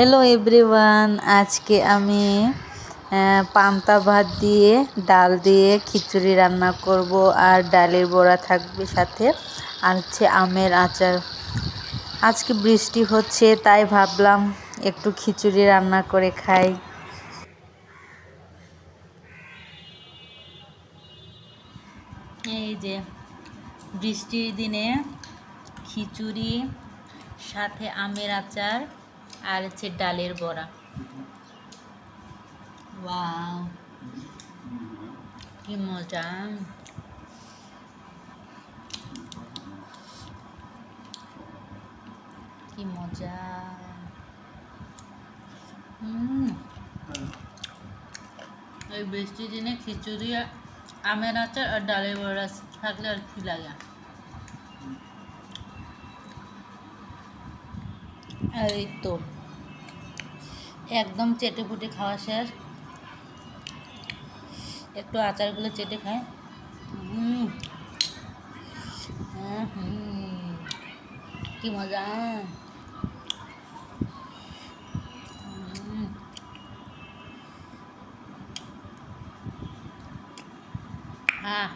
Hello everyone আজকে আমি পান্তা ভাত দিয়ে, ডাল দিয়ে খিচুড়ি রান্না করব আর ডালের বড়া থাকবে সাথে আর হচ্ছে আমের আচার। আজকে বৃষ্টি হচ্ছে, তাই ভাবলাম একটু খিচুড়ি রান্না করে খাই। এই যে, বৃষ্টির দিনে খিচুড়ি, সাথে আমের আচার আর হচ্ছে ডালের বড়া। কি মজা। কি মজা। এই বৃষ্টির দিনে খিচুড়ি, আমের আচার আর ডালের বড়া থাকলে আর কি লাগে। এই তো। একদম চেটে পুটে খাওয়া শেষ। একটু আচারগুলো চেটে খায় কি মজা। হ্যাঁ